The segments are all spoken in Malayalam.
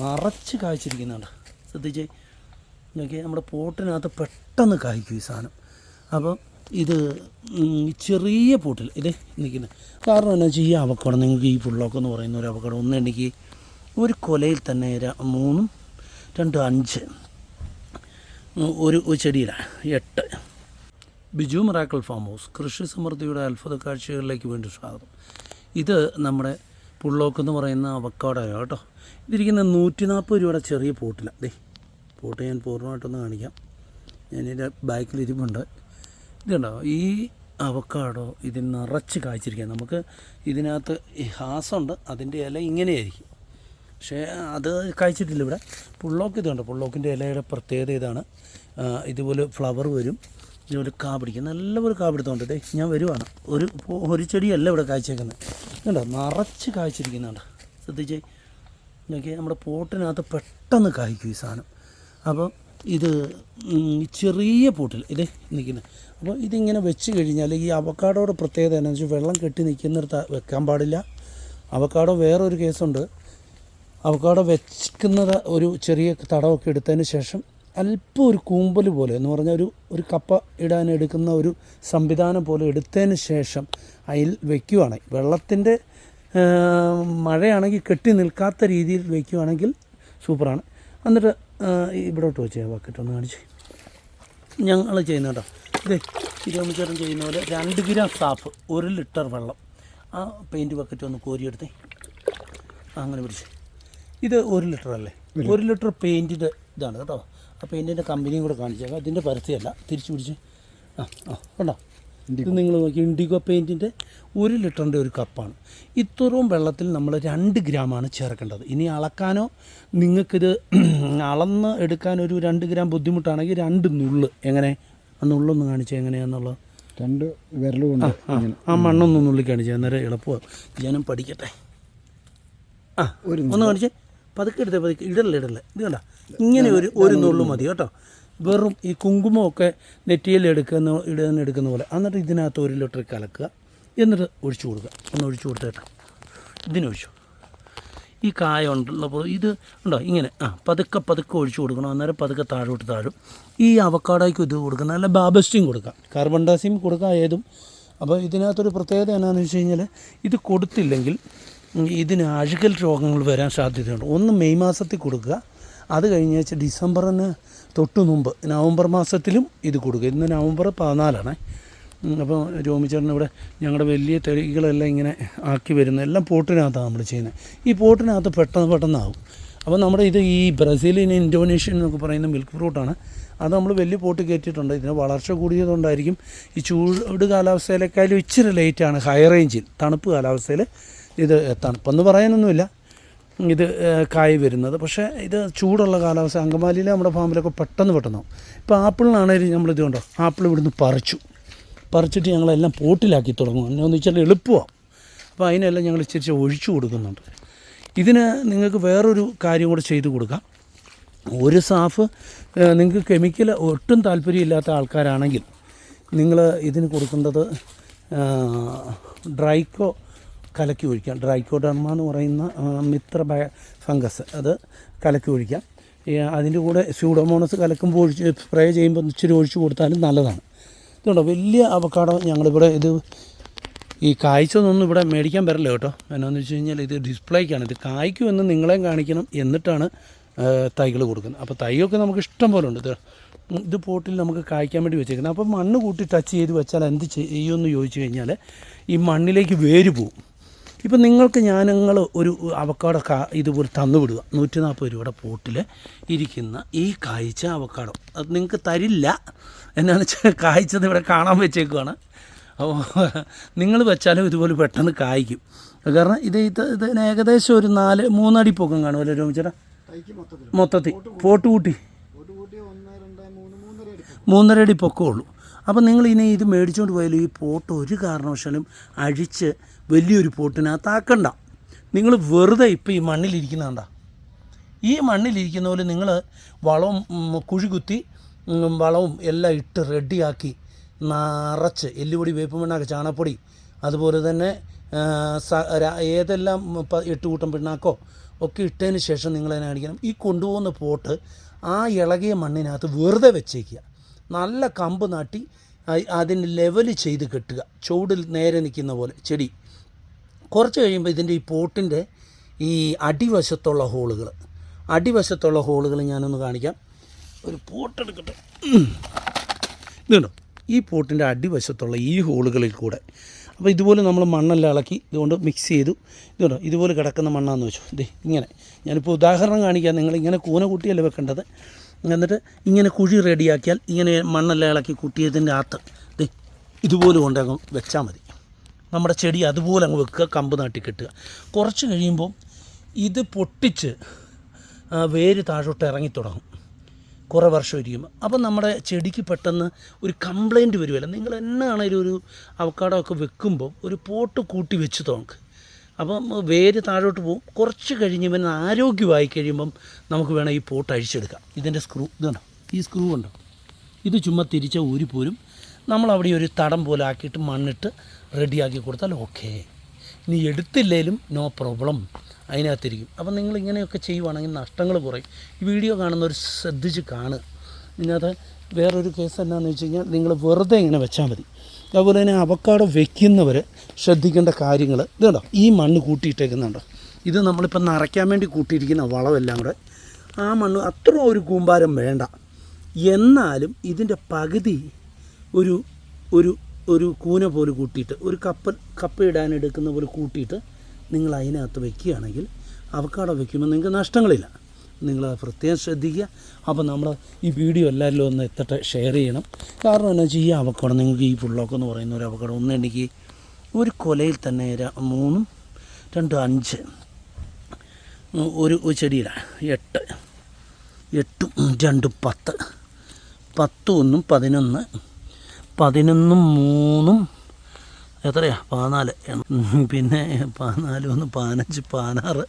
നിറച്ച് കായ്ച്ചിരിക്കുന്നുണ്ട്. ശ്രദ്ധിച്ചേ? നോക്കി നമ്മുടെ പോട്ടിനകത്ത് പെട്ടെന്ന് കായ്ക്കും ഈ സാധനം. അപ്പോൾ ഇത് ചെറിയ പോട്ടിൽ ഇത് നിൽക്കുന്നത് കാരണം എന്താ വെച്ചാൽ ഈ അവക്കട നിങ്ങൾക്ക് ഈ പുള്ളോക്ക് എന്ന് പറയുന്ന ഒരു അവക്കട ഒന്ന് എനിക്ക് ഒരു കൊലയിൽ തന്നെ മൂന്നും രണ്ടും അഞ്ച് ഒരു ചെടിയിലാണ് എട്ട്. ബിജു മറാക്കൽ ഫാം ഹൗസ് കൃഷി സമൃദ്ധിയുടെ അത്ഭുത കാഴ്ചകളിലേക്ക് വേണ്ടി സ്വാഗതം. ഇത് നമ്മുടെ പുള്ളോക്ക് എന്ന് പറയുന്ന അവക്കാടയോ കേട്ടോ. ഇതിരിക്കുന്ന നൂറ്റി നാൽപ്പത് രൂപയുടെ ചെറിയ പോട്ടിലാണ് ദേ പോട്ട് ഞാൻ പൂർണമായിട്ടൊന്ന് കാണിക്കാം. ഞാനിതിന്റെ ബാക്കിൽ ബാക്കിലിരിപ്പുണ്ട്. ഇതുണ്ടോ? ഈ അവക്കാടോ ഇതിൽ നിറച്ച് കായ്ച്ചിരിക്കുക. നമുക്ക് ഇതിനകത്ത് ഹാസുണ്ട് അതിന്റെ ഇല ഇങ്ങനെയായിരിക്കും. പക്ഷേ അത് കായ്ച്ചിട്ടില്ല ഇവിടെ. പുള്ളോക്ക് ഇതുണ്ട്. പുള്ളോക്കിന്റെ ഇലയുടെ പ്രത്യേകത ഇതാണ്. ഇതുപോലെ ഫ്ലവർ വരും. ഇതുപോലെ കാ പിടിക്കും. നല്ലപോലെ കാ പിടുത്തമുണ്ട്. ദേ ഞാൻ വരുവാണ്. ഒരു ഒരു ചെടിയല്ല ഇവിടെ കായ്ച്ചേക്കുന്നത്. കണ്ടോ നിറച്ച് കായ്ച്ചിരിക്കുന്നുണ്ട്. ശ്രദ്ധിച്ചേ. നോക്കി നമ്മുടെ പോട്ടിനകത്ത് പെട്ടെന്ന് കായ്ക്കും ഈ സാധനം. അപ്പോൾ ഇത് ചെറിയ പോട്ടിൽ ഇത് നിൽക്കുന്നത് അപ്പോൾ ഇതിങ്ങനെ വെച്ച് കഴിഞ്ഞാൽ ഈ അവക്കാടോയുടെ പ്രത്യേകത എന്താണെന്ന് വെച്ചാൽ വെള്ളം കെട്ടി നിൽക്കുന്നിടത്ത് വെക്കാൻ പാടില്ല. അവക്കാടോ വേറൊരു കേസുണ്ട്. അവക്കാടോ വെക്കുന്നത് ഒരു ചെറിയ തടമൊക്കെ എടുത്തതിന് ശേഷം അല്പം ഒരു കൂമ്പൽ പോലെ എന്ന് പറഞ്ഞാൽ ഒരു ഒരു കപ്പ ഇടാൻ എടുക്കുന്ന ഒരു സംവിധാനം പോലെ എടുത്തതിന് ശേഷം അതിൽ വെക്കുവാണ്. വെള്ളത്തിന്റെ മഴയാണെങ്കിൽ കെട്ടി നിൽക്കാത്ത രീതിയിൽ വയ്ക്കുവാണെങ്കിൽ സൂപ്പറാണ്. എന്നിട്ട് ഇവിടോട്ട് വെച്ച് ബക്കറ്റ് ഒന്ന് കാണിച്ച്. ഞങ്ങൾ ചെയ്യുന്ന കേട്ടോ ഇതേ കിലോമീറ്ററും ചെയ്യുന്ന പോലെ രണ്ട് ഗ്രാം സാഫ് ഒരു ലിറ്റർ വെള്ളം. ആ പെയിന്റ് ബക്കറ്റ് ഒന്ന് കോരിയെടുത്തേ. അങ്ങനെ പിടിച്ച്. ഇത് ഒരു ലിറ്റർ അല്ലേ? ഒരു ലിറ്റർ പെയിന്റിന്റെ ഇതാണ് കേട്ടോ. ആ പെയിന്റിന്റെ കമ്പനിയും കൂടെ കാണിച്ചേക്കാം. ഇതിന്റെ പരസ്യമല്ല. തിരിച്ചു പിടിച്ച്. ആ ആ കണ്ടോ? ഇത് നിങ്ങൾ നോക്കി ഇൻഡിഗോ പെയിന്റിന്റെ ഒരു ലിറ്ററിന്റെ ഒരു കപ്പാണ്. ഇത്രയും വെള്ളത്തിൽ നമ്മൾ രണ്ട് ഗ്രാമാണ് ചേർക്കേണ്ടത്. ഇനി അളക്കാനോ നിങ്ങൾക്കിത് അളന്ന് എടുക്കാൻ ഒരു രണ്ട് ഗ്രാം ബുദ്ധിമുട്ടാണെങ്കിൽ രണ്ട് നുള്ള്. എങ്ങനെ? ആ നുള്ളൊന്ന് കാണിച്ചേ എങ്ങനെയാണെന്നുള്ളത് രണ്ട് വിരൽ കൊണ്ട് ആ മണ്ണൊന്ന് നുള്ളി കാണിച്ചേ അന്നേരം എളുപ്പമാണ് ഞാനും പഠിക്കട്ടെ. ആ ഒരു ഒന്ന് കാണിച്ചേ. പതുക്കെ എടുത്തേ പതുക്കെ. ഇടല്ലേ ഇടല്ലേ. ഇത് കണ്ട? ഇങ്ങനെ ഒരു ഒരു നുള്ളു മതി കേട്ടോ. വെറും ഈ കുങ്കുമമൊക്കെ നെറ്റിയിൽ എടുക്കുന്ന ഇടുന്ന എടുക്കുന്ന പോലെ. എന്നിട്ട് ഇതിനകത്ത് ഒരു ലിറ്റർ കലക്കുക. എന്നിട്ട് ഒഴിച്ചു കൊടുക്കുക. ഒന്ന് ഒഴിച്ചു കൊടുത്തേട്ട. ഇതിനൊഴിച്ചു. ഈ കായ ഉണ്ടല്ലോ ഇത് ഉണ്ടോ? ഇങ്ങനെ. ആ പതുക്കെ പതുക്കെ ഒഴിച്ചു കൊടുക്കണം. അന്നേരം പതുക്കെ താഴോട്ട് താഴും. ഈ അവക്കാടോയ്ക്ക് ഇത് കൊടുക്കണം നല്ല ബാബസ്റ്റിയും കൊടുക്കാം. കാർബൺ ഡൈസിയും കൊടുക്കാം ഏതും. അപ്പോൾ ഇതിനകത്തൊരു പ്രത്യേകത എന്നാന്ന് വെച്ച് കഴിഞ്ഞാൽ ഇത് കൊടുത്തില്ലെങ്കിൽ ഇതിന് അഴുകൽ രോഗങ്ങൾ വരാൻ സാധ്യതയുണ്ട്. ഒന്ന് മെയ് മാസത്തിൽ കൊടുക്കുക. അത് കഴിഞ്ഞ് ഡിസംബറിന് തൊട്ട് മുമ്പ് നവംബർ മാസത്തിലും ഇത് കൊടുക്കുക ഇന്ന് നവംബർ പതിനാലാണ്. അപ്പോൾ രോമിച്ചേട്ടൻ ഇവിടെ ഞങ്ങളുടെ വലിയ തെളികളെല്ലാം ഇങ്ങനെ ആക്കി വരുന്നത് എല്ലാം പോട്ടിനകത്താണ് നമ്മൾ ചെയ്യുന്നത് ഈ പോട്ടിനകത്ത് പെട്ടെന്ന് പെട്ടെന്നാവും. അപ്പോൾ നമ്മുടെ ഇത് ഈ ബ്രസീലിയൻ ഇൻഡോനേഷ്യൻ എന്നൊക്കെ പറയുന്ന മിൽക്ക് ഫ്രൂട്ടാണ്. അത് നമ്മൾ വലിയ പോട്ട് കയറ്റിയിട്ടുണ്ട്. ഇതിന് വളർച്ച കൂടിയതുകൊണ്ടായിരിക്കും ഈ ചൂട് കാലാവസ്ഥയിലേക്കാളും ഇച്ചിരി ലേറ്റാണ് ഹൈ റേഞ്ചിൽ തണുപ്പ് കാലാവസ്ഥയിൽ ഇത് തണുപ്പെന്ന് പറയാനൊന്നുമില്ല. ഇത് കായ് വരുന്നത്. പക്ഷേ ഇത് ചൂടുള്ള കാലാവസ്ഥ അങ്കമാലിയിൽ നമ്മുടെ ഫാമിലൊക്കെ പെട്ടെന്ന് പെട്ടെന്നാവും ഇപ്പോൾ ആപ്പിളിനാണേലും നമ്മൾ ഇത് കണ്ടോ? ആപ്പിൾ ഇവിടുന്ന് പറിച്ചു. പറിച്ചിട്ട് ഞങ്ങളെല്ലാം പോട്ടിലാക്കി തുടങ്ങും. എന്നു വെച്ചാൽ എളുപ്പമാണ് അപ്പോൾ അതിനെല്ലാം ഞങ്ങൾ ഇച്ചിരി ഒഴിച്ചു കൊടുക്കുന്നുണ്ട്. ഇതിന് നിങ്ങൾക്ക് വേറൊരു കാര്യം കൂടെ ചെയ്തു കൊടുക്കാം. ഒരു സാഫ് നിങ്ങൾക്ക് കെമിക്കൽ ഒട്ടും താല്പര്യമില്ലാത്ത ആൾക്കാരാണെങ്കിൽ നിങ്ങൾ ഇതിന് കൊടുക്കേണ്ടത് ഡ്രൈക്കോ കലക്കി ഒഴിക്കാം. ഡ്രൈക്കോഡർമ എന്ന് പറയുന്ന മിത്ര ബയ ഫംഗസ് അത് കലക്കി ഒഴിക്കാം. അതിന്റെ കൂടെ സ്യൂഡോമോണസ് കലക്കുമ്പോൾ ഒഴിച്ച് സ്പ്രേ ചെയ്യുമ്പോൾ ഇച്ചിരി ഒഴിച്ചു കൊടുത്താലും നല്ലതാണ്. ഇതുണ്ടോ? വലിയ അവക്കാടോ ഞങ്ങളിവിടെ ഇത് ഈ കായ്ച്ചതൊന്നും ഇവിടെ മേടിക്കാൻ പറ്റില്ല കേട്ടോ. എന്നാന്ന് വെച്ച് കഴിഞ്ഞാൽ ഇത് ഡിസ്പ്ലേക്കാണ്. ഇത് കായ്ക്കുമെന്ന് നിങ്ങളെയും കാണിക്കണം എന്നിട്ടാണ് തൈകൾ കൊടുക്കുന്നത്. അപ്പോൾ തൈയൊക്കെ നമുക്ക് ഇഷ്ടം പോലെ ഉണ്ട്. ഇത് ഇത് പോട്ടിൽ നമുക്ക് കായ്ക്കാൻ വേണ്ടി വെച്ചേക്കുന്നത്. അപ്പോൾ മണ്ണ് കൂട്ടി ടച്ച് ചെയ്ത് വെച്ചാൽ എന്ത് ചെയ്യുമെന്ന് ചോദിച്ചു കഴിഞ്ഞാൽ ഈ മണ്ണിലേക്ക് വേര് പോവും. ഇപ്പം നിങ്ങൾക്ക് ഞാൻ ഞാനങ്ങൾ ഒരു അവക്കാടോ കാ ഇതുപോലെ തന്നുവിടുക നൂറ്റി നാൽപ്പത് രൂപയുടെ പോട്ടിൽ ഇരിക്കുന്ന ഈ കായ്ച്ച അവക്കാടോ. അത് നിങ്ങൾക്ക് തരില്ല. എന്നാന്ന് വെച്ചാൽ കായ്ച്ചത് ഇവിടെ കാണാൻ വെച്ചേക്കുവാണ്. അപ്പോൾ നിങ്ങൾ വെച്ചാലും ഇതുപോലെ പെട്ടെന്ന് കായ്ക്കും. കാരണം ഇത് ഇത് ഇതിന് ഏകദേശം ഒരു നാല് മൂന്നടി പൊക്കം കാണുമല്ലോ രോമിച്ചേട്ടാ മൊത്തത്തിൽ. പോട്ട് കൂട്ടി. മൂന്നര അടി പൊക്കമുള്ളൂ അപ്പോൾ നിങ്ങൾ ഇനി ഇത് മേടിച്ചുകൊണ്ട് പോയാലും ഈ പോട്ട് ഒരു കാരണവശാലും അഴിച്ച് വലിയൊരു പോട്ടിനകത്താക്കണ്ട. നിങ്ങൾ വെറുതെ ഇപ്പോൾ ഈ മണ്ണിലിരിക്കുന്നതാണ്ട ഈ മണ്ണിലിരിക്കുന്ന പോലെ നിങ്ങൾ വളവും ഉം, കുഴി കുത്തി ഉം, വളവും എല്ലാം ഇട്ട് റെഡിയാക്കി നിറച്ച് എല്ലുപൊടി വേപ്പുമണ്ണാക്ക ചാണപ്പൊടി അതുപോലെ തന്നെ ഏതെല്ലാം എട്ട് കൂട്ടം പിണ്ണാക്കോ ഒക്കെ ഇട്ടതിന് ശേഷം നിങ്ങളതിനെ അടിക്കണം. ഈ കൊണ്ടുപോകുന്ന പോട്ട് ആ ഇളകിയ മണ്ണിനകത്ത് വെറുതെ വെച്ചേക്കുക. നല്ല കമ്പ് നാട്ടി അതിന് ലെവൽ ചെയ്ത് കെട്ടുക. ചൂടിൽ നേരെ നിൽക്കുന്ന പോലെ. ചെടി. കുറച്ച് കഴിയുമ്പോൾ ഇതിന്റെ ഈ പോട്ടിന്റെ ഈ അടിവശത്തുള്ള ഹോളുകൾ. അടിവശത്തുള്ള ഹോളുകൾ ഞാനൊന്ന് കാണിക്കാം. ഒരു പോട്ടെടുക്കട്ടെ. ഇതുണ്ടോ ഈ പോട്ടിന്റെ അടിവശത്തുള്ള ഈ ഹോളുകളിൽ കൂടെ. അപ്പോൾ ഇതുപോലെ നമ്മൾ മണ്ണെല്ലാം ഇളക്കി ഇതുകൊണ്ട് മിക്സ് ചെയ്തു. ഇതുണ്ടോ ഇതുപോലെ കിടക്കുന്ന മണ്ണാന്ന് വെച്ചു. ദേ ഇങ്ങനെ. ഞാനിപ്പോൾ ഉദാഹരണം കാണിക്കാം. നിങ്ങൾ ഇങ്ങനെ കൂന കൂട്ടിയല്ലേ വെക്കേണ്ടത്? എന്നിട്ട് ഇങ്ങനെ കുഴി റെഡിയാക്കിയാൽ ഇങ്ങനെ മണ്ണെല്ലാം ഇളക്കി കുട്ടിയതിന്റെ അകത്ത് ഇതുപോലെ കൊണ്ടങ്ങ് വെച്ചാൽ മതി. നമ്മുടെ ചെടി അതുപോലെ അങ്ങ് വെക്കുക കമ്പ് നാട്ടി കെട്ടുക. കുറച്ച് കഴിയുമ്പോൾ ഇത് പൊട്ടിച്ച് വേര് താഴോട്ട് ഇറങ്ങി തുടങ്ങും. കുറേ വർഷം ഇരിക്കുമ്പോൾ അപ്പം നമ്മുടെ ചെടിക്ക് പെട്ടെന്ന് ഒരു കംപ്ലൈന്റ് വരുമല്ലോ നിങ്ങൾ എന്നാണേലും ഒരു അവക്കാടോ ഒക്കെ വെക്കുമ്പോൾ ഒരു പോട്ട് കൂട്ടി വെച്ച് തോക്ക് അപ്പം വേര് താഴോട്ട് പോകും. കുറച്ച് കഴിഞ്ഞ് ഇവൻ ആരോഗ്യമായി കഴിയുമ്പം നമുക്ക് വേണം ഈ പോട്ട് അഴിച്ചെടുക്കാം. ഇതിന്റെ സ്ക്രൂ ഇതുണ്ടോ ഈ സ്ക്രൂ ഉണ്ടോ ഇത് ചുമ്മാ തിരിച്ച ഊരി പോലും നമ്മൾ അവിടെ ഒരു തടം പോലെ ആക്കിയിട്ട് മണ്ണിട്ട് റെഡിയാക്കി കൊടുത്താൽ ഓക്കെ. ഇനി എടുത്തില്ലേലും നോ പ്രോബ്ലം. അതിനകത്തിരിക്കും. അപ്പം നിങ്ങൾ ഇങ്ങനെയൊക്കെ ചെയ്യുവാണെങ്കിൽ നഷ്ടങ്ങൾ കുറയും. ഈ വീഡിയോ കാണുന്നവർ ശ്രദ്ധിച്ച് കാണുക. ഇതിനകത്ത് വേറൊരു കേസ് എന്നാന്ന് വെച്ച് കഴിഞ്ഞാൽ നിങ്ങൾ വെറുതെ ഇങ്ങനെ വെച്ചാൽ മതി. അതുപോലെ തന്നെ അവക്കാടോ വെക്കുന്നവർ ശ്രദ്ധിക്കേണ്ട കാര്യങ്ങൾ ഇതുണ്ടോ ഈ മണ്ണ് കൂട്ടിയിട്ടേക്കുന്നുണ്ടോ. ഇത് നമ്മളിപ്പോൾ നിറയ്ക്കാൻ വേണ്ടി കൂട്ടിയിരിക്കുന്ന വളമെല്ലാം കൂടെ ആ മണ്ണ് അത്ര ഒരു കൂമ്പാരം വേണ്ട. എന്നാലും ഇതിന്റെ പകുതി ഒരു ഒരു ഒരു കൂന പോലെ കൂട്ടിയിട്ട് ഒരു കപ്പ കപ്പ ഇടാൻ എടുക്കുന്ന പോലെ കൂട്ടിയിട്ട് നിങ്ങൾ അതിനകത്ത് വയ്ക്കുകയാണെങ്കിൽ അവക്കാട വയ്ക്കുമ്പോൾ നിങ്ങൾക്ക് നഷ്ടങ്ങളില്ല. നിങ്ങൾ പ്രത്യേകം ശ്രദ്ധിക്കുക. അപ്പോൾ നമ്മൾ ഈ വീഡിയോ എല്ലാവരിലും ഒന്ന് എത്തട്ടെ ഷെയർ ചെയ്യണം. കാരണം എന്താ വെച്ചാൽ ഈ അപകടം നിങ്ങൾക്ക് ഈ പുള്ളോക്ക് എന്ന് പറയുന്ന ഒരു അപകടം ഒന്ന് എനിക്ക് ഒരു കൊലയിൽ തന്നെ മൂന്നും രണ്ട് അഞ്ച് ഒരു ചെടിയിലാണ് എട്ട് എട്ടും രണ്ടും പത്ത് പത്തും ഒന്നും പതിനൊന്ന് പതിനൊന്നും മൂന്നും എത്രയാ? പതിനാല്. പിന്നെ പതിനാല് ഒന്ന് പതിനഞ്ച് പതിനാറ്.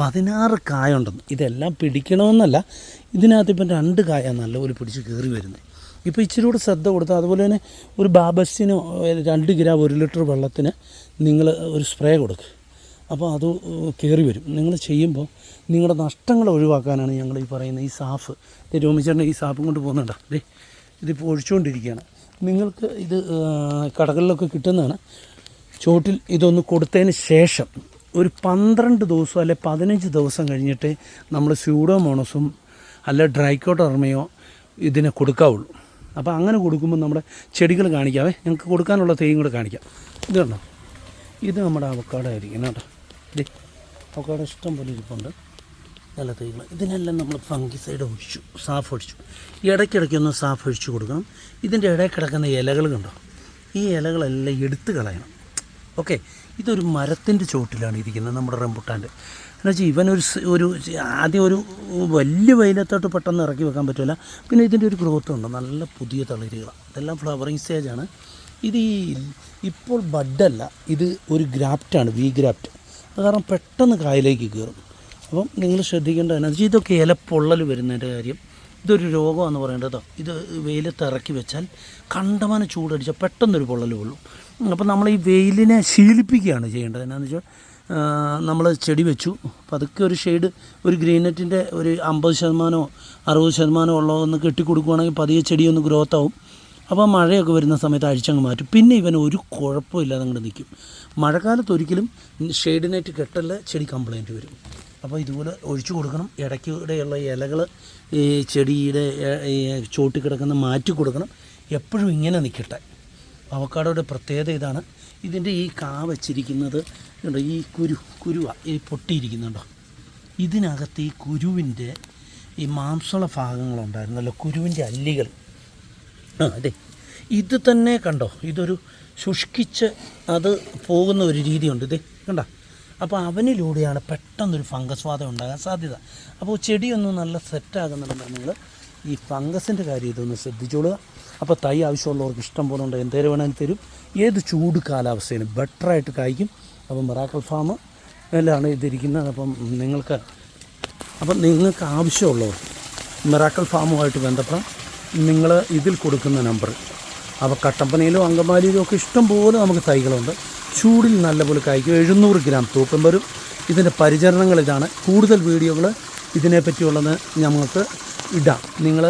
പതിനാറ് കായുണ്ടെന്ന്. ഇതെല്ലാം പിടിക്കണമെന്നല്ല. ഇതിനകത്ത് ഇപ്പം രണ്ട് കായ നല്ലപോലെ പിടിച്ച് കയറി വരുന്നത്. ഇപ്പോൾ ഇച്ചിരി കൂടെ ശ്രദ്ധ കൊടുത്താൽ അതുപോലെ തന്നെ ഒരു ബാബസ്റ്റിന് രണ്ട് ഗ്രാം ഒരു ലിറ്റർ വെള്ളത്തിന് നിങ്ങൾ ഒരു സ്പ്രേ കൊടുക്കുക അപ്പോൾ അത് കയറി വരും. നിങ്ങൾ ചെയ്യുമ്പോൾ നിങ്ങളുടെ നഷ്ടങ്ങൾ ഒഴിവാക്കാനാണ് ഞങ്ങൾ ഈ പറയുന്ന ഈ സാഫ്. രോമിച്ചേട്ടൻ ഈ സാഫും കൊണ്ട് പോകുന്നുണ്ടോ? ദേ ഇതിപ്പോൾ ഒഴിച്ചുകൊണ്ടിരിക്കുകയാണ്. നിങ്ങൾക്ക് ഇത് കടകളിലൊക്കെ കിട്ടുന്നതാണ്. ചോട്ടിൽ ഇതൊന്ന് കൊടുത്തതിന് ശേഷം ഒരു പന്ത്രണ്ട് ദിവസം അല്ലെ പതിനഞ്ച് ദിവസം കഴിഞ്ഞിട്ട് നമ്മൾ സ്യൂഡോമോണസും അല്ല ഡ്രൈക്കോട്ടർമയോ ഇതിനെ കൊടുക്കാവുള്ളൂ. അപ്പോൾ അങ്ങനെ കൊടുക്കുമ്പോൾ നമ്മുടെ ചെടികൾ കാണിക്കാവേ ഞങ്ങൾക്ക് കൊടുക്കാനുള്ള തേയും കൂടെ കാണിക്കാം. ഇത് കണ്ടോ? ഇത് നമ്മുടെ അവക്കാട ആയിരിക്കണം കേട്ടോ അവക്കാട ഇഷ്ടം പോലെ ഇരിപ്പുണ്ട്. നല്ല തൈകൾ ഇതിനെല്ലാം നമ്മൾ ഫംഗി സൈഡ് ഒഴിച്ചു സാഫ് ഒഴിച്ചു. ഇടയ്ക്കിടയ്ക്കൊന്ന് സാഫ് ഒഴിച്ചു കൊടുക്കണം. ഇതിന്റെ ഇടയിൽ കിടക്കുന്ന ഇലകൾ കണ്ടോ? ഈ ഇലകളെല്ലാം എടുത്ത് കളയണം. ഓക്കെ. ഇതൊരു മരത്തിന്റെ ചോട്ടിലാണ് ഇരിക്കുന്നത് നമ്മുടെ റംബുട്ടാന്റെ. എന്നുവെച്ചാൽ ഇവനൊരു സ്- ഒരു ആദ്യം ഒരു വലിയ വെയിലത്തോട്ട് പെട്ടെന്ന് ഇറക്കി വെക്കാൻ പറ്റില്ല പിന്നെ ഇതിന്റെ ഒരു ഗ്രോത്ത് ഉണ്ട്. നല്ല പുതിയ തളിരുകളാണ് ഇതെല്ലാം ഫ്ലവറിങ് സ്റ്റേജാണ് ഇത് ഈ ഇപ്പോൾ ബഡല്ല. ഇത് ഒരു ഗ്രാപ്റ്റാണ് വി ഗ്രാപ്റ്റ് അത് കാരണം പെട്ടെന്ന് കായലേക്ക് കയറും. അപ്പം നിങ്ങൾ ശ്രദ്ധിക്കേണ്ട എനർജി ഇതൊക്കെ ഇല ഇലപ്പൊള്ളൽ വരുന്നതിന്റെ കാര്യം. ഇതൊരു രോഗമാണെന്ന് പറയേണ്ടത് ഇത് വെയിലത്ത് ഇറക്കി വെച്ചാൽ കണ്ടമാനം ചൂടടിച്ചാൽ പെട്ടെന്നൊരു പൊള്ളൽ കൊള്ളും. അപ്പം നമ്മൾ ഈ വെയിലിനെ ശീലിപ്പിക്കുകയാണ് ചെയ്യേണ്ടത്. എന്നാന്ന് വെച്ചാൽ നമ്മൾ ചെടി വെച്ചു. പതുക്കെ ഒരു ഷെയ്ഡ് ഒരു ഗ്രീനറ്റിന്റെ ഒരു അമ്പത് ശതമാനമോ അറുപത് ശതമാനമോ ഉള്ളതൊന്ന് കെട്ടിക്കൊടുക്കുകയാണെങ്കിൽ പതിയെ ചെടിയൊന്ന് ഗ്രോത്ത് ആവും അപ്പോൾ മഴയൊക്കെ വരുന്ന സമയത്ത് അഴിച്ചങ്ങ് മാറ്റും. പിന്നെ ഇവൻ ഒരു കുഴപ്പമില്ലാതെ അങ്ങോട്ട് നിൽക്കും. മഴക്കാലത്ത് ഒരിക്കലും ഷെയ്ഡ് നെറ്റ് കെട്ടല്ല ചെടി കംപ്ലൈന്റ് വരും. അപ്പോൾ ഇതുപോലെ ഒഴിച്ചു കൊടുക്കണം. ഇടയ്ക്കൂടെയുള്ള ഇലകൾ ഈ ചെടിയുടെ ചോട്ടിൽ കിടക്കുന്ന മാറ്റി കൊടുക്കണം. എപ്പോഴും ഇങ്ങനെ നിൽക്കട്ടെ അവക്കാടോയുടെ പ്രത്യേകത ഇതാണ്. ഇതിന്റെ ഈ കാ വച്ചിരിക്കുന്നത് ഈ കുരു കുരുവ ഈ പൊട്ടിയിരിക്കുന്നുണ്ടോ? ഇതിനകത്ത് ഈ കുരുവിന്റെ ഈ മാംസള ഭാഗങ്ങളുണ്ടായിരുന്നല്ലോ. കുരുവിന്റെ അല്ലികൾ. ആ അതെ. ഇത് തന്നെ കണ്ടോ? ഇതൊരു ശുഷ്കിച്ച് അത് പോകുന്ന ഒരു രീതിയുണ്ട്. ഇതേ കണ്ട? അപ്പോൾ അവനിലൂടെയാണ് പെട്ടെന്നൊരു ഫംഗസ് വാദം ഉണ്ടാകാൻ സാധ്യത. അപ്പോൾ ചെടിയൊന്നും നല്ല സെറ്റാകുന്നുണ്ടെന്ന് നിങ്ങൾ ഈ ഫംഗസിന്റെ കാര്യം ഇതൊന്ന് ശ്രദ്ധിച്ചോളുക. അപ്പോൾ തൈ ആവശ്യമുള്ളവർക്ക് ഇഷ്ടം പോലെ ഉണ്ട്. എന്തേലും വേണമെങ്കിൽ തരും. ഏത് ചൂട് കാലാവസ്ഥയിലും ബെറ്ററായിട്ട് കായ്ക്കും. അപ്പം മെറാക്കൽ ഫാം എല്ലാം ഇതിരിക്കുന്നത്. അപ്പം നിങ്ങൾക്ക് അപ്പം നിങ്ങൾക്ക് ആവശ്യമുള്ളവർ മെറാക്കൽ ഫാമുമായിട്ട് ബന്ധപ്പെടാം. നിങ്ങൾ ഇതിൽ കൊടുക്കുന്ന നമ്പർ. അപ്പോൾ കട്ടപ്പനയിലും അങ്കമാലിയിലും ഒക്കെ ഇഷ്ടം പോലെ നമുക്ക് തൈകളുണ്ട്. ചൂടിൽ നല്ലപോലെ കായ്ക്കും. എഴുന്നൂറ് ഗ്രാം തൂക്കം വരും. ഇതിന്റെ പരിചരണങ്ങൾ ഇതാണ് കൂടുതൽ വീഡിയോകൾ ഇതിനെപ്പറ്റിയുള്ളത് ഞങ്ങൾക്ക് ഇടാം. നിങ്ങൾ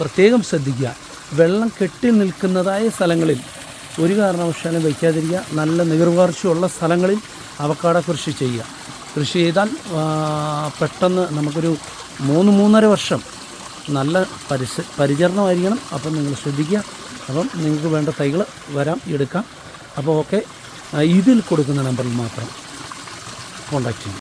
പ്രത്യേകം ശ്രദ്ധിക്കുക. വെള്ളം കെട്ടി നിൽക്കുന്നതായ സ്ഥലങ്ങളിൽ ഒരു കാരണവശാലും വയ്ക്കാതിരിക്കുക. നല്ല നീർവാർച്ചയുള്ള സ്ഥലങ്ങളിൽ അവക്കാട കൃഷി ചെയ്യുക. കൃഷി ചെയ്താൽ പെട്ടെന്ന് നമുക്കൊരു മൂന്ന് മൂന്നര വർഷം നല്ല പരിസ പരിചരണമായിരിക്കണം. അപ്പം നിങ്ങൾ ശ്രദ്ധിക്കുക. അപ്പം നിങ്ങൾക്ക് വേണ്ട തൈകൾ വരാം എടുക്കാം. അപ്പോൾ ഓക്കെ ഇതിൽ കൊടുക്കുന്ന നമ്പറിൽ മാത്രം കോൺടാക്റ്റ് ചെയ്യും.